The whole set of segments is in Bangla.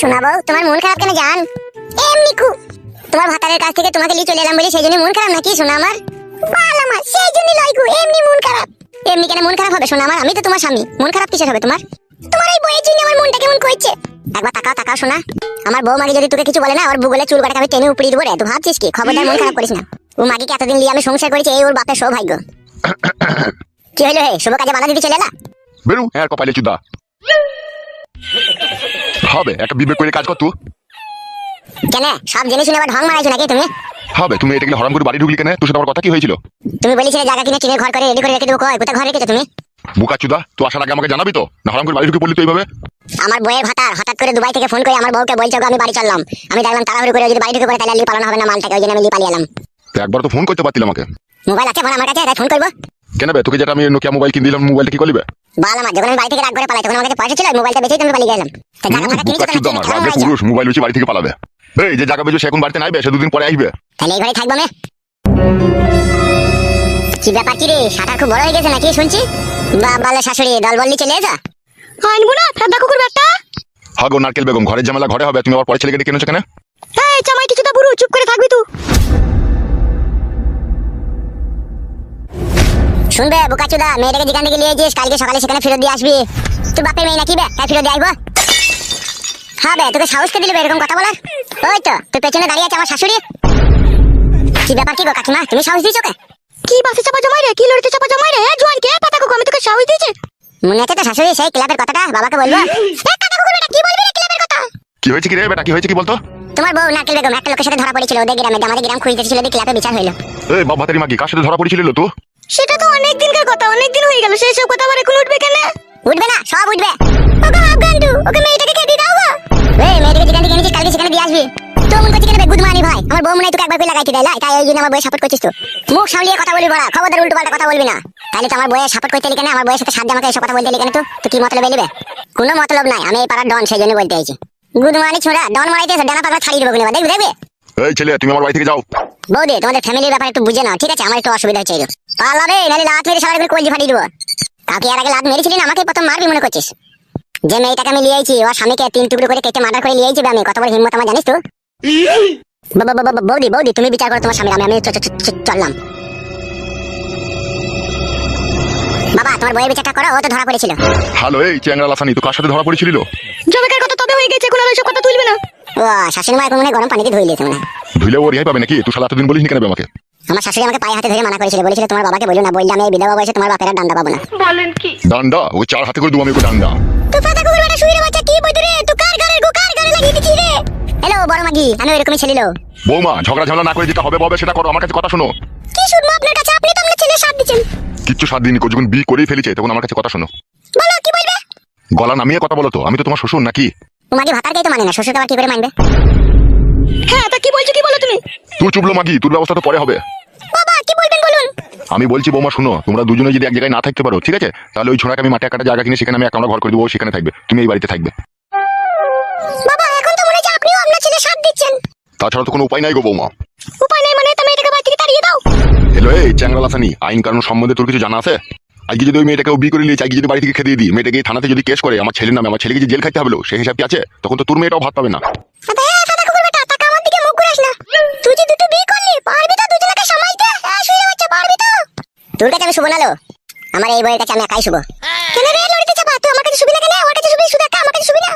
শোনাবো, তোমার মন খারাপ কেন জান? এমনি কু তোমার ভাতারের কাছ থেকে তোমাকে নিয়ে চলে এলাম বলে সেই জন্য মন খারাপ নাকি শোনা আমার? বাল আমার, সেই লয় গো, এমনি মন খারাপ। এমনি কেন মন খারাপ হবে শোনা আমার? আমি তো তোমার স্বামী, মন খারাপ কিসের হবে তোমার? তোমার এই বইয়ের জন্য আমার মনটা কেমন করছে? একবার তাকাও তাকাও শোনা। আমার বউ মাগি যদি তোকে কিছু বলে না, ওর বুগলে চুল কাটাকে আমি টেনে উপড়িয়ে দেবো রে তুই ভাবছিস কি? খবরদার মন খারাপ করিস না। ও মাগিকে এতদিন নিয়ে আমি সংসার করেছি, এই ওর বাপের সৌভাগ্য। কি হইল হে, শুভ কাজে বাধা দিতে চলে এলা? বেরু হ্যাঁ কপালে চুদা। হবে একটা বিবেক করে কাজ কর তুই কেন? সব জেনে শুনে আবার ঢং মারাইছো নাকি তুমি? হবে তুমি এটা গেলে হরাম করে বাড়ি ঢুকলি কেন? তোর সাথে আমার কথা কি হয়েছিল? তুমি বলেছিলে জায়গা কিনে টিনের ঘর করে রেডি করে রেখে দেবো কয় কোথায় ঘর রেখেছো তুমি? বুকা চুদা তুই আসার আগে আমাকে জানাবি তো? না হরাম করে বাড়ি ঢুকে পড়লি তো এইভাবে? আমার বইয়ের ভাতার হঠাৎ করে দুবাই থেকে ফোন করে আমার বউকে বলছে আমি বাড়ি চললাম। আমি দেখলাম তাড়াহুড়ো করে যদি বাড়ি ঢুকে পড়ে তাহলে লিয়ে পালানো হবে না মালটাকে ওই জন্য আমি লিয়ে পালিয়ে এলাম। তো একবার তো ফোন করতে পারতিল আমাকে। মোবাইল আছে ফোন আমার কাছে? তাই ফোন করব? কেন বে? তোকে যেটা আমি নোকিয়া মোবাইল কিনে দিলাম মোবাইলটা কি করবে বাল আমার যখন আমি বাড়ি থেকে রাগ করে পালাই তখন আমার কাছে পয়সা ছিল ওই মোবাইলটা বেচেই তুমি পালিয়ে গেলাম। তা জায়গা ফাঁকা কিনেছো বুকা চুদা কেন? আমার? ঢং রাগে পুরুষ মোবাইল বেশি বাড়ি থেকে পালাবে। এই যে জায়গা বেজো সে এখন বাড়িতে নাইবে সে দুদিন পরে আসবে। তাহলে এই ঘরে থাকব আমি। কি ব্যাপার কি রে? শাটার খুব বড় হয়ে গেছে নাকি? শুনছি? বাবালে শাশুড়ি দল বললি চলে এসো আনব না ফেদা কুকুর ব্যাটা হাগো নারকেল বেগম ঘরের ঝামেলা ঘরে হবে তুমি আবার পরে ছেলেকে ডেকে এনেছো কেন? এই জামাই কিছুটা বুড়ো চুপ করে থাকবি তুই শুনবে বোকাচুদা মেয়েটাকে যেখান থেকে নিয়ে যাস কালকে সকালে সেখানে ফেরত দিয়ে আসবি। তুই বাপের মেয়ে নাকি বে? তাই ফেরত দিয়ে আসব? হ্যাঁ বে তোকে সাহস কে দিল এরকম কথা বলার? ওই তো তোর পেছনে দাঁড়িয়ে আছে আমার শাশুড়ি। কি ব্যাপার কি গো কাকিমা তুমি সাহস দিয়েছ কে? কি বাসে চাপা জমাই রে কি লড়িতে চাপা জমাই রে? জোয়ান কে? পাতা কুকুর আমি তোকে সাহস দিয়েছি। মনে আছে তো শাশুড়ি সেই ক্লাবের কথাটা বাবাকে বলব? এ, কাকা কুকুর বেটা, কি বলবি রে ক্লাবের কথা? কি হয়েছে কি রে বেটা কি হয়েছে কি বলতো? তোমার বউ নারকেল বেগম একটা লোকের সাথে ধরা পড়েছিল ওদের গ্রামে আমাদের গ্রাম খুঁজতেছিল দিয়ে ক্লাবে বিচার হইল। এই বাবা তারি মাগি কার সাথে ধরা পড়েছিল তো? সেটা তো অনেক দিনকার কথা অনেক দিন হয়ে গেল সেই সব কথা আবার এখন উঠবে কেন? উঠবে না সব উঠবে। ওকে আফগান্ডু ওকে মেয়েটাকে খেতে দাও গো। এই মেয়েটাকে যেখান থেকে এনেছিস কালকে সেখানে দিয়ে আসবি। তো মন করছি কেন গুদমানি ভাই আমার বউ মনে হয় তোকে একবার করে লাগাইতে দেয় লাই, তাই ওই জন্য আমার বউয়ের সাপোর্ট করছিস তো মুখ সামলিয়ে কথা বলবি বড়া খবরদার উল্টো পাল্টা কথা বলবি না। তাহলে তো আমার বউয়ের সাপোর্ট করতে কেন? আমার বউয়ের সাথে সাথে আমাকে এসব কথা বলতে কেন তো তো কি মতলব এলিবে কোনো মতলব নাই আমি এই পাড়ার ডন সেই জন্য বলতে চাইছি গুদমানি ছোড়া ডন মারাইতে এসে ডানা পাকড়া ছাড়িয়ে দেবো কিনা দেখবি দেখবি? এই ছেলে তুমি আমার বাড়ি থেকে যাও। বৌদি তোমাদের ফ্যামিলির ব্যাপারে একটু বুঝে নাও ঠিক আছে? আমার একটু অসুবিধা হচ্ছে পালাবে নাহলে লাত মেরে করে কলজি ফাটিয়ে দেবো। কাকে আর আগে লাত মেরেছিলি না আমাকে প্রথম মারবি মনে করছিস? যে মেয়েটাকে আমি লিয়েছি ওর স্বামীকে তিন টুকরো করে কেটে মার্ডার করে লিয়েছি আমি কত বড় হিম্মত আমার জানিস তো? বৌদি বৌদি তুমি বিচার করো তোমার স্বামীর আমি চললাম। বাবা তোমার বইয়ের বিচারটা করো ও তো ধরা পড়েছিল। হ্যালো এই চ্যাংরা লাসানি তো কার সাথে ধরা পড়েছিল? জমেকার কথা তবে হয়ে গেছে আর কথা তুলবে না। ও শাশুড়ি মা এখন মনে হয় গরম পানিতে ধুই লিয়েছে মনে হয়। ধুলে ও রেহাই পাবে নাকি? তুই সালা এতদিন বলিস কেন আমাকে? আমার শাশুড়ি আমাকে পায়ে হাতে ধরে মানা করেছিল। বলেছিল তোমার বাবাকে বলল না বললে আমি এই বিধবা বয়সে তোমার বাপের ডান্ডা পাবো না। বলেন কি? ডান্ডা? ওই চার হাতে করে দেবো আমি ওকে ডান্ডা। তো ফাটা কুকুর বেটা শুইরে বাচ্চা কি বইতে রে? তো কার গানের গো কার গানে লাগিয়ে দিছিস রে? হ্যালো বড় মাগি আমি এরকমই ছেলিলো বৌমা ঝগড়া ঝামেলা না করে যেটা হবে ববে সেটা করো আমার কাছে কথা শোনো। কি শুনব আপনার কাছে আপনি তো আমার ছেলে সাথ দিচ্ছেন কিচ্ছু সাত দিন যখন বি করেই ফেলেছে তখন আমার কাছে কথা শোনো। বলো কি বলবে? গলা নামিয়ে কথা বলো তো আমি তো তোমার শ্বশুর নাকি? ও মাগি ভাতারকেই তো মানে না শ্বশুরটা আবার কি করে মানবে? হ্যাঁ তা কি বলছো কি বলো তুমি? তুই চুপলো মাগি তোর ব্যবস্থা তো পরে হবে। বাবা কি বলবেন বলুন? আমি বলছি বৌমা শোনো তোমরা দুজনে যদি এক জায়গায় না থাকতে পারো ঠিক আছে? তাহলে ওই ছোড়াকে আমি মাঠে একটা জায়গা কিনে সেখানে আমি একটা ঘর করে দেবো সেখানে থাকবে। তুমি এই বাড়িতে থাকবে। বাবা এখন তো মনে হচ্ছে আপনিও আপনার ছেলে সাথ দিচ্ছেন। তাছাড়া তো কোনো উপায় নাই গো বৌমা। উপায় নেই মানে তুমি এটাকে বাড়ি থেকে তাড়িয়ে দাও। এলো এই চ্যাংরা লাসানি আইন কানুন সম্বন্ধে তোর কিছু জানা আছে? আজকে যদি ওই মেয়েটাকে বিয়ে করে নিয়েছে আজকে যদি বাড়ি থেকে খেতে দিই মেয়েটাকে থানাতে যদি কেস করে আমার ছেলের নামে আমার ছেলেকে যে জেল খাইতে হবে সেই হিসাব কি আছে? তখন তো তোর মেয়েটাও ভাত পাবে না। তোর কাছে আমি শুভ নালো আমার এই বইয়ের কাছে আমি একাই শুভ। কেন রে লড়িতে চাপা? তুই আমার কাছে শুবি না কেন? ওর কাছে শুবি শুধু একা আমার কাছে শুবি না?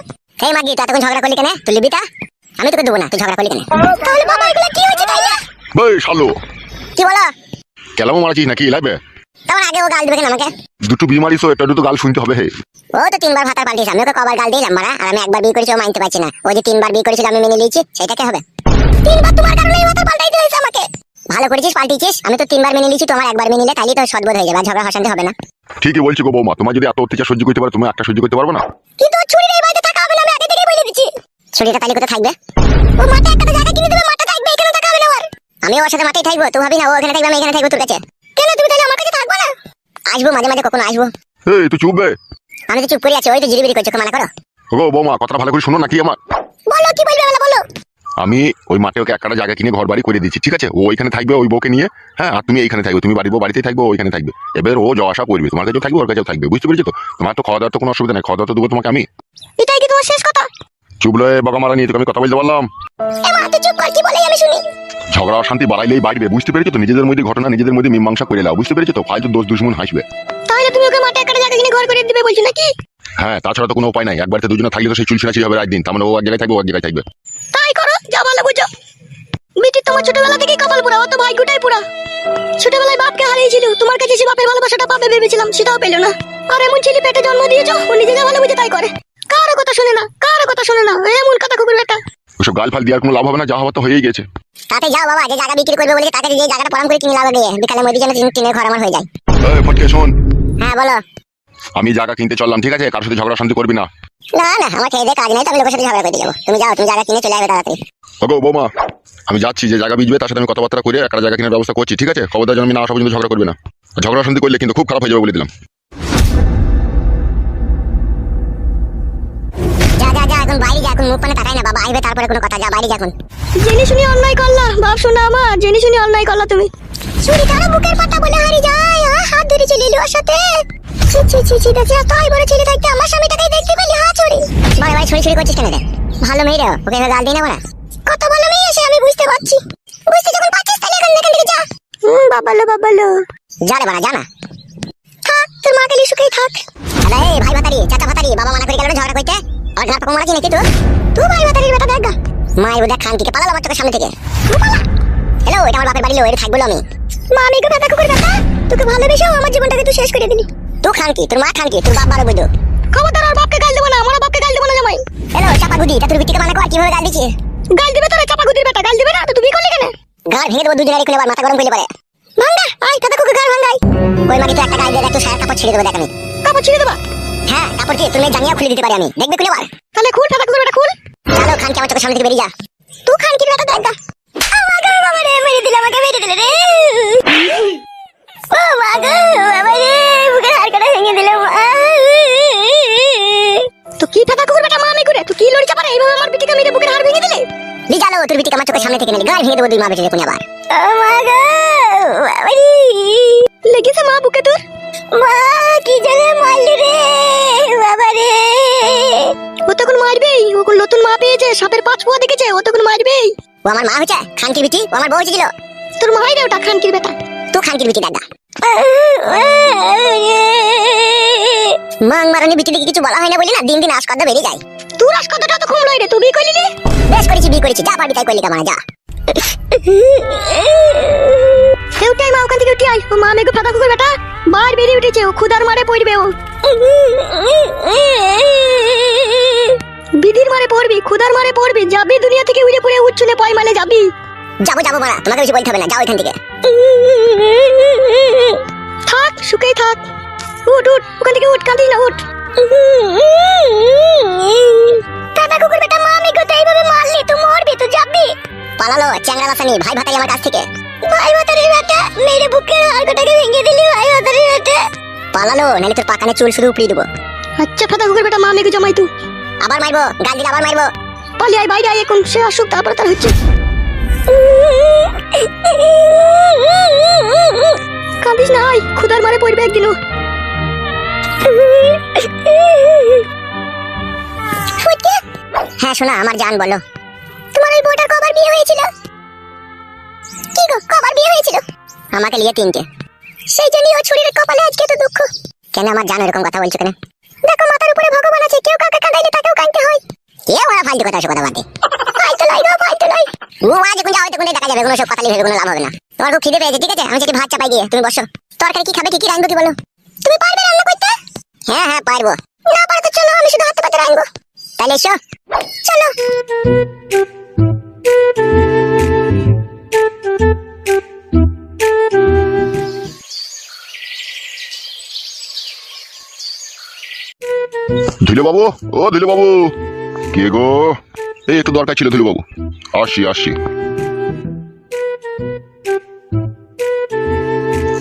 এই মাগি তুই এতক্ষণ ঝগড়া করলি কেন? তুই লিবি তা? আমি তোকে দেবো না তুই ঝগড়া করলি কেন? তাহলে বাবা এগুলো কি হয়েছে তাই না? বই শালো। কি বলো? কেলামো মারাছিস নাকি? লাগবে তখন আগে ও গাল দিবে কেন আমাকে? দুটো বিয়ে মারিস এটা দুটো গাল শুনতে হবে হে। ও তো তিনবার ভাতার পাল্টিস আমি ওকে কবার গাল দিলাম মারা আর আমি একবার বিয়ে করেছি ও মানতে পারছি না। ও যে তিনবার বিয়ে করেছিল আমি মেনে নিয়েছি সেটা কে হবে? তিনবার তোমার কারণে এই ভাতার পাল্টাইতে হয়েছে আমাকে ভালো করেছিস পাল্টিছিস আমি তো তিনবার মেনে নিয়েছি তোমার একবার মেনে নিলে তাহলে তো সদবোধ হয়ে যাবে আর ঝগড়া হসানতে হবে না। ঠিকই বলছি গো বৌমা তোমার যদি এত অত্যাচার সহ্য করতে পারো তুমি একটা সহ্য করতে পারব না? কিন্তু ছুরির এই বাড়িতে থাকা হবে না আমি আগে থেকেই বলে দিচ্ছি। ছুরিটা তাহলে কোথায় থাকবে? ও মাঠে একটা তো জায়গা কিনে দেবে মাঠে থাকবে এখানে থাকা হবে না ওর। আমি ওর সাথে মাঠেই থাকব তুই ভাবি না ও এখানে থাকবে আমি এখানে থাকব তোর কাছে। কেন তুমি তাহলে আমার কাছে থাকবে না? আসব মাঝে মাঝে কখনো আসব। এই তুই চুপ বে। আমি তো চুপ করে আছি ওই তো জিরিবিরি করছ মানা করো। গো বৌমা কথাটা ভালো করে শোনো নাকি আমার? বলো কি বলবে বলো বলো। আমি ওই মাঠে ওকে একটা জায়গা কিনে ঘর বাড়ি করে দিচ্ছি ঠিক আছে? ও ওইখানে থাকবে ওই বউকে নিয়ে হ্যাঁ? আর তুমি এইখানে থাকবে তুমি বাড়ির বাড়িতেই থাকবে ওইখানে থাকবে। এবার ও যাওয়া আসা করবে তোমার কাছেও থাকবে ওর কাছেও থাকবে বুঝতে পেরেছ তো? তোমার তো খাওয়া দাওয়ার তো কোনো অসুবিধা নেই খাওয়া দাওয়া তো দেবো তোমাকে আমি। এটাই কি তোমার শেষ কথা? চুপ লয়ে বকা মারা নিয়ে তোকে আমি কথা বলতে পারলাম। ঝগড়া অশান্তি বাড়াইলেই বাড়বে বুঝতে পেরেছ তো? নিজেদের মধ্যে ঘটনা নিজেদের মধ্যে মীমাংসা করে নাও বুঝতে পেরেছ তো? ফালতু দোষ দুশ্মন হাসবে। তাহলে তুমি ওকে মাঠে একটা জায়গা কিনে ঘর করে দিবে বলছো নাকি? হ্যাঁ তাছাড়া তো কোনো উপায় নাই একবারে দুজনে থাকলে তো সেই চুলছিনাছি হবে রাত দিন তার মানে ও এক জায়গায় থাকবে ও এক জায়গায় থাকবে। যা ভালো বুঝো। বেটি তোমার ছোটবেলা থেকেই কপাল পুরা অত ভাগ্যটাই পুরা। ছোটবেলায় বাপকে হারিয়েছিল তোমার কাছে সে বাপের ভালোবাসাটা পাবে ভেবেছিলাম সেটাও পেল না। আর এমন ছেলে পেটে জন্ম দিয়েছ ও নিজে যা ভালো বুঝে তাই করে। কারও কথা শুনে না কারও কথা শুনে না এমন কথা কুকুর বেটা ওসব গাল ফাল দেওয়ার কোনো লাভ হবে না যা হওয়ার তো হয়েই গেছে। তাতে যাও বাবা যে জায়গা বিক্রি করবে বলে তাকে যে জায়গাটা পরাম করে কিনে লাগাবে বিকালে মধ্যে যেন তিন- টিনের ঘর আমার হয়ে যায়। ফটকে শোন। হ্যাঁ বলো। আমি জায়গা কিনতে চললাম ঠিক আছে? কারোর সাথে ঝগড়া শান্তি করবি না? না না আমার খেয়ে কাজ নেই তো আমি লোকের সাথে ঝগড়া করে যাব। তুমি যাও তুমি জায়গা কিনে চলে আসবে তাড়াতাড়ি। ওগো বৌমা আমি যাচ্ছি যে জায়গা বিজবে তার সাথে আমি কথাবার্তা করে একটা জায়গা কেনার ব্যবস্থা করছি ঠিক আছে? খবরদার যেন আমি না আসা পর্যন্ত ঝগড়া করবে না। ঝগড়া শান্তি করলে কিন্তু খুব খারাপ হয়ে যাবে বলে দিলাম। যা যা যা এখন বাইরে যা এখন মুখ পানে তাকাই না বাবা আইবে তারপরে কোনো কথা যা বাইরে যা এখন। জেনে শুনি অন্যায় করলা বাপ শোনা আমার জেনে শুনি অন্যায় করলা তুমি। চুরি কারও বুকের পাটা বলে হারি যায় আ, হাত ধরে চলে এলো ওর সাথে। ছি ছি ছি ছি দেখছি তাই বড় ছেলে থাকতে আমার স্বামীটাকে দেখতে পেলি হা চুরি। বারে বারে ছড়ি ছড়ি করছিস কেন রে? ভালো মেয়ে রে ওকে গাল দিই না বলা কত ভালো মেয়ে সে আমি বুঝতে পারছি। বুঝতে যখন পারছিস তাহলে এখন এখান থেকে যা। হুম বাবালো বাবালো। যা রে বাড়া যা না। থাক তোর মাকে লিয়ে সুখেই থাক। আরে ভাই ভাতারি চাচা ভাতারি বাবা মানা করে গেল ঝগড়া করতে। আর না পকম কি নাকি তুই তুই ভাই ভাতারির বেটা দেখ গা। মাই বোধা খান থেকে পালালো আমার চোখের সামনে থেকে। হ্যালো এটা আমার বাপের বাড়ি লো এটা থাকব আমি। মা আমি বেটা কুকুর বেটা তোকে ভালোবেসেও আমার জীবনটাকে তুই শেষ করে দিলি। তুই খান কি তোর মা খান কি তোর বাপ বারো বুঝো খবরদার আর বাপকে গাল দেবো না আমার বাপকে গাল দেবো না জামাই। হ্যালো চাপা গুদি তা তোর বিটিকে মানা কর কীভাবে গাল দিছিস গাল দিবে তোরা চাপা গুদির বেটা গাল দিবে না? তো তুমি করলি কেন? গাল ভেঙে দেবো দুজনের খুলে মাথা গরম করলে পারে। ভাঙ্গা আয় দাদা কুকুর গাল ভাঙ্গাই ওই মাকে তো একটা গাল দিয়ে দেখ তো সারা কাপড় ছিঁড়ে দেবো দেখ আমি। কাপড় ছিঁড়ে দেবা? হ্যাঁ কাপড় কি তুমি জানিয়ে খুলে দিতে পারি আমি। দেখবে খুলে বার? তাহলে খুল ফাটা কুকুর বেটা খুল। চলো খান আমার চোখের সামনে থেকে বেরিয়ে যা। তুই খান কি বেটা দেখা। নিলে গাল ভেঙে দেবো দুই মা বেঁচে কোন আবার। লেগেছে মা বুকে তোর? মা কি জানে মারলি রে বাবা রে। ও তখন মারবেই ও কোন নতুন মা পেয়েছে সাপের পাঁচ পোয়া দেখেছে ও তখন মারবেই। ও আমার মা হচ্ছে খানকির বিটি ও আমার বউ ছিল তোর মাই রে ওটা খানকির বেটা। তো খানকির বিটি দাদা। মাং মারানি বিটি কিছু বলা হয় না বলি না দিন দিন আসকদ্দ বেড়ে যায়। তোর আস কথাটা তো কম লই রে তুই বিয়ে করলি রে? বেশ করেছি বিয়ে করেছি যা পারবি তাই করলি কামানা যা। কেউটাই মা ওখান থেকে উঠে আই ও মা মেঘে ফাটা কুকুর বেটা। বার বেরিয়ে উঠেছে ও খুদার মারে পড়বে ও। বিধির মারে পড়বি খুদার মারে পড়বি যাবি দুনিয়া থেকে উড়ে পড়ে উচ্চুলে পয় মালে যাবি। যাব যাব মারা তোমাকে বেশি বলতে হবে না যাও এখান থেকে। থাক সুখেই থাক। উঠ উঠ ওখান থেকে উঠ কাঁদিস না উঠ। দাদা কুকুর বেটা মা আমি কোথায় এইভাবে মারলি তুই মরবি তুই যাবি। পালালো চ্যাংড়া বাসানি ভাই ভাতাই আমার কাছ থেকে। ভাই ভাতারির বেটা মেরে বুকের হাড়টাকে ভেঙে দিলি ভাই ভাতারির বেটা পালালো নাহলে তোর পাকানে চুল শুধু উপড়িয়ে দেবো। আচ্ছা ফাটা কুকুর বেটা মা মেঘে জমাই তুই আবার মারবো গাল দিলে আবার মারবো। পালি আয় বাইরে আয় এখন সে আসুক তারপরে তার হচ্ছে। কাঁদিস না আয় খুদার মারে পড়বে একদিনও। হ্যাঁ শোনা আমার জান বলো। বিয়ে হয়েছিল? কি গো কবার বিয়ে হয়েছিল? আমাকে নিয়ে তিনটে। সেই জন্যই ও ছুরির কপালে আজকে তো দুঃখ। কেন আমার জান এরকম কথা বলছো কেন? দেখো মাথার উপরে ভগবান আছে কেউ কাকে কাঁদাইলে তাকেও কাঁদতে হয়। কে ওরা ফালতু কথা কথা বাদে ফালতু লাই গো ফালতু লাই। ও মা যখন যাও তখন দেখা যাবে কোনো সব কথা লিখে কোনো লাভ হবে না। তোমার খুব খিদে পেয়েছে ঠিক আছে? আমি সেটি ভাত চাপাই দিয়ে তুমি বসো। তরকারি কি খাবে কি কি রাখব কি বলো? তুমি পারবে রান্না করতে? হ্যাঁ হ্যাঁ পারব। না পারো তো চলো আমি শুধু হাতে পাতে রাখব তাহলে এসো। চলো। ধুলো বাবু ও ধুলো কে গো? এই একটু দরকার ছিল ধুলো বাবু আসি আসি।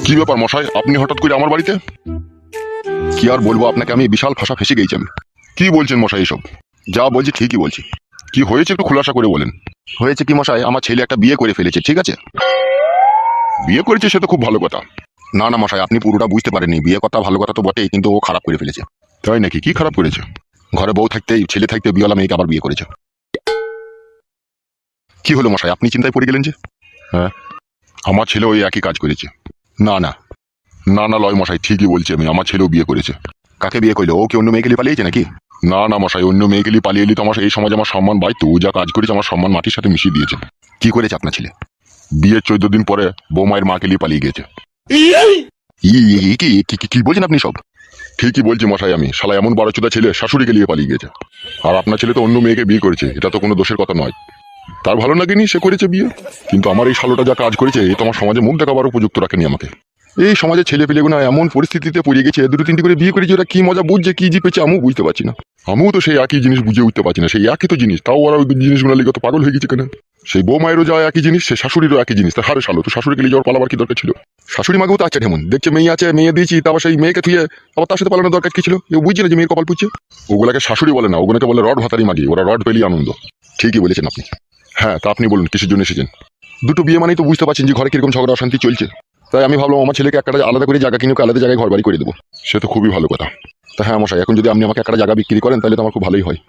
কি ব্যাপার মশাই, আপনি হঠাৎ করে আমার বাড়িতে? কি আর বলব আপনাকে, আমি বিশাল ফাঁসা ফেসে গেছি আমি। কি বলছেন মশাই এসব? যা বলছি ঠিকই বলছি। কি হয়েছে একটু খোলাসা করে বলেন। হয়েছে কি মশাই? আমার ছেলে একটা বিয়ে করে ফেলেছে, ঠিক আছে? বিয়ে করেছে সে তো খুব ভালো কথা। না না মশাই, আপনি পুরোটা বুঝতে পারেননি। বিয়ে কথা ভালো কথা তো বটেই, কিন্তু ও খারাপ করে ফেলেছে। তাই নাকি? কি খারাপ করেছে? ঘরে বউ থাকতেই ছেলে থাকতে বিয়েওয়ালা মেয়েকে আবার বিয়ে করেছে। কি হলো মশাই, আপনি চিন্তায় পড়ে গেলেন যে? হ্যাঁ? আমার ছেলে ওই একই কাজ করেছে। না না। না না লয় মশাই, ঠিকই বলছি আমি, আমার ছেলেও বিয়ে করেছে। কাকে বিয়ে করল? ও কি অন্য মেয়েকে পালিয়েছে নাকি? না না মশাই অন্য মেয়েকে নিয়ে পালিয়ে এলি তো আমার এই সমাজে আমার সম্মান। ভাই তো ও যা কাজ করেছে আমার সম্মান মাটির সাথে মিশিয়ে দিয়েছে। কি করেছে আপনার ছেলে? বিয়ের চোদ্দ দিন পরে বৌমায়ের মাকে নিয়ে পালিয়ে গেছে ই- ই- কি কি- কি- কি বলছেন আপনি সব? ঠিকই বলছি মশাই আমি। শালা এমন বারো চোদা ছেলে শাশুড়িকে নিয়ে পালিয়ে গেছে আর আপনার ছেলে তো অন্য মেয়েকে বিয়ে করেছে এটা তো কোনো দোষের কথা নয়। তার ভালো লাগেনি সে করেছে বিয়ে। কিন্তু আমার এই শালোটা যা কাজ করেছে এ তো আমার সমাজে মুখ দেখাবার উপযুক্ত রাখেনি আমাকে। এই সমাজে ছেলে পেলেগুলো এমন পরিস্থিতিতে পড়ে গেছে দুটো তিনটি করে বিয়ে করেছে ওরা কি মজা বুঝছে কি জিপেছে আমিও বুঝতে পারছি না। আমিও তো সেই একই জিনিস বুঝে উঠতে পারছি না। সেই একই তো জিনিস। তাও ওরা ওই জিনিসগুলো লিগে তো পাগল হয়ে গেছে কেন? সেই বৌমায়েরও যা একই জিনিস সে শাশুড়িরও একই জিনিস। তা হারে শালো তো শাশুড়িকে নিয়ে যাওয়ার পালাবার কি দরকার ছিল? শাশুড়ি মাকেও তো আছে ঢেমন দেখছে মেয়ে আছে, মেয়ে দিয়েছি, তারপর সেই মেয়েকে থুয়ে আবার তার সাথে পালানোর দরকার কি ছিল? ও বুঝছে না যে মেয়ের কপাল পুচ্ছে ওগুলাকে শাশুড়ি বলে না। ওগুলোকে বলে রড ভাতারি মাগি। ওরা রড পেলি আনন্দ। ঠিকই বলেছেন আপনি। হ্যাঁ তা আপনি বলুন, কিসের জন্য এসেছেন? দুটো বিয়ে মানেই তো বুঝতে পারছেন যে ঘরে কীরকম ঝগড়া অশান্তি চলছে। তাই আমি ভাবলাম আমার ছেলেকে একটা আলাদা করে জায়গা কিনে আলাদা জায়গায় ঘর বাড়ি করে দেবো। সে তো খুবই ভালো কথা। তা হ্যাঁ মশাই, এখন যদি আপনি আমাকে একটা জায়গা বিক্রি করেন, তাহলে তো আমার খুব ভালোই হয়।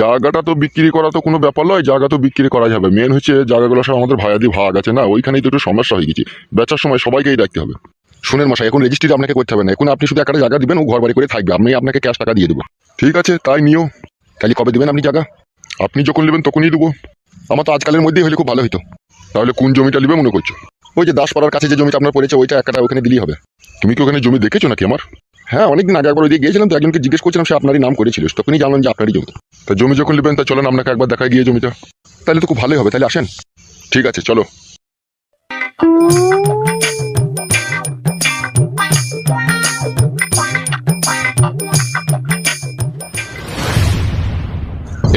জায়গাটা তো বিক্রি করা তো কোনো ব্যাপার নয়, জায়গা তো বিক্রি করা যাবে মেন হচ্ছে জায়গাগুলো সব আমাদের ভায়াদি ভাগ আছে না, ওইখানেই তো একটু সমস্যা হয়ে গেছে। বেচার সময় সবাইকেই রাখতে হবে। শুনেন মশাই, এখন রেজিস্ট্রি আপনাকে করতে হবে না। এখন আপনি শুধু একটা জায়গা দিবেন, ও ঘর বাড়ি করে থাকবে। আমি আপনাকে ক্যাশ টাকা দিয়ে দেবো। ঠিক আছে, তাই নিও। তাহলে কবে দেবেন আপনি জায়গা? আপনি যখন নেবেন তখনই দেবো। আমার তো আজকালের মধ্যেই হলে খুব ভালো হতো তাহলে কোন জমিটা নেবে মনে করছ? ওই যে দাসপাড়ার কাছে যে জমিটা আপনার পড়েছে, ওইটা একটা ওখানে দিলেই হবে। তুমি কি ওখানে জমি দেখেছ নাকি আমার? হ্যাঁ অনেকদিন আগে একবার ওইদিকে গিয়েছিলাম, তো একজনকে জিজ্ঞেস করছিলাম, সে আপনারই নাম করেছিল তখনই জানলাম যে আপনারই জমি। তা জমি যখন নেবেন, তা চলেন আপনাকে একবার দেখায় গিয়ে জমিটা। তাহলে তো খুব ভালোই হবে, তাহলে আসেন। ঠিক আছে, চলো।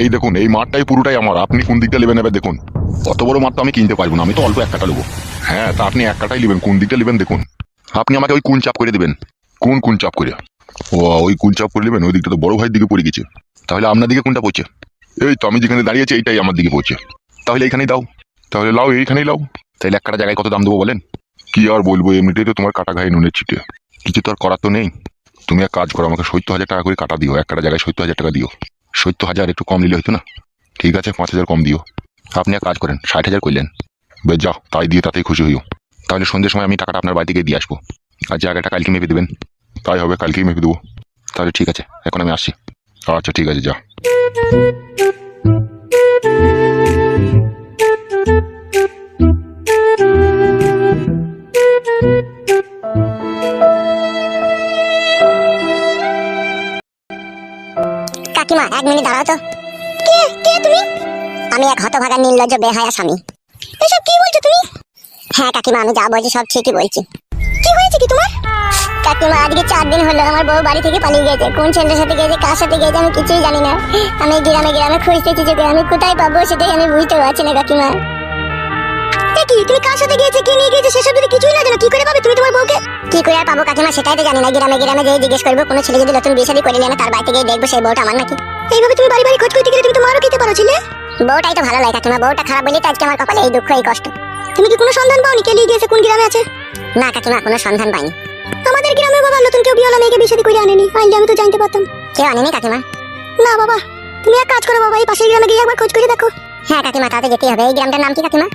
এই দেখুন, এই মাঠটাই পুরোটাই আমার। আপনি কোন দিকটা নেবেন এবার দেখুন। অত বড় তো আমি কিনতে পারব না, আমি তো অল্প এক কাটা হ্যাঁ তা আপনি এক কাটাই নেবেন, কোন দিকটা নেবেন দেখুন। আপনি আমাকে ওই কোন চাপ করে দেবেন। কোন কোন চাপ করে? ও, ওই কোন চাপ করে নেবেন, ওই দিকটা তো বড় ভাইয়ের দিকে পড়ে গেছে। তাহলে আপনার দিকে কোনটা পড়ছে? এই তো, আমি যেখানে দাঁড়িয়েছি এইটাই আমার দিকে পড়ছে। তাহলে এইখানেই দাও। তাহলে লাও, এইখানেই লাও। তাহলে এক কাটা জায়গায় কত দাম দেবো বলেন? কি আর বলব, এমনিতেই তো তোমার কাটা ঘায়ে নুনের ছিটে। কিছু তো আর করার তো নেই। তুমি এক কাজ করো, আমাকে সত্তর হাজার টাকা করে কাটা দিও, এক কাটা জায়গায় সত্তর হাজার টাকা দিও। সত্তর হাজার একটু কম নিলে হয়তো না? ঠিক আছে, পাঁচ হাজার কম দিও। আপনি এক কাজ করেন, ষাট হাজার করলেন। বেশ যাও তাই দিয়ে তাতেই খুশি হইও। তাহলে সন্ধ্যের সময় আমি টাকাটা আপনার বাড়ি থেকে দিয়ে আসব। আর জায়গাটা কালকে মেপে দেবেন, তাই হবে, কালকেই মেপে দেবো। তাহলে ঠিক আছে, এখন আমি আসছি। আচ্ছা ঠিক আছে, যা। হতভাগা নির্লজ্জ বেহায়া স্বামী। এসব কি বলছো তুমি? হ্যাঁ কাকিমা, আমি যা বলছি সব ঠিকই বলছি। কি হয়েছে কি তোমার? কাকিমা, আজকে চার দিন হলো আমার বউ বাড়ি থেকে পালিয়ে গেছে। কোন ছেলের সাথে গেছে, কার সাথে গেছে, আমি কিছুই জানি না। আমি গ্রামে গ্রামে খুঁজতেছি যে আমি কোথায় পাবো সেটাই আমি বুঝতে পারছি না, কাকিমা। কি, তুমি কার সাথে গিয়েছে নিয়ে গিয়েছে, সেসব যদি কিছুই না জানো, কি করে পাবে তুমি তোমার বউকে? কি করে পাবো, কাকিমা, সেটাই তো জানি না। গ্রামে গ্রামে যেয়ে জিজ্ঞেস করব, কোনো ছেলে যদি নতুন বিয়ে শাদী করে নিয়ে তার বাড়িতে গিয়ে দেখব সেই বউটা আমার নাকি? এইভাবে তুমি বাড়ি বাড়ি খোঁজ করতে গেলে তুমি তো মারও খেতে পারো, ছিলে। বউটাই তো ভালো লাগে কাকিমা বউটা খারাপ বলেই তো আজকে আমার কপালে এই দুঃখ এই কষ্ট। তুমি কি কোনো সন্ধান পাওনি কে নিয়ে গিয়েছে কোন গ্রামে আছে? না কাকিমা কোনো সন্ধান পাইনি। আমাদের গ্রামে বাবা নতুন কেউ বিয়েওয়ালা মেয়েকে বিয়ে শাদী করে আনেনি। আইলে আমি তো জানতে পারতাম। কেউ আনেনি কাকিমা? না বাবা তুমি এক কাজ করো বাবা এই পাশের গ্রামে গিয়ে একবার খোঁজ করে দেখো। হ্যাঁ কাকিমা তাতে যেতেই হবে। এই গ্রামটার নাম কি কাকিমা?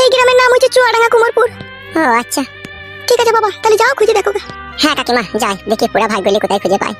এই গ্রামের নাম হচ্ছে চুয়াডাঙ্গা কুমারপুর। ও আচ্ছা। ঠিক আছে বাবা তাহলে যাও খুঁজে দেখো হ্যাঁ কাকিমা যাই দেখি পুরা ভাগ্যলি কোথায় খুঁজে পাই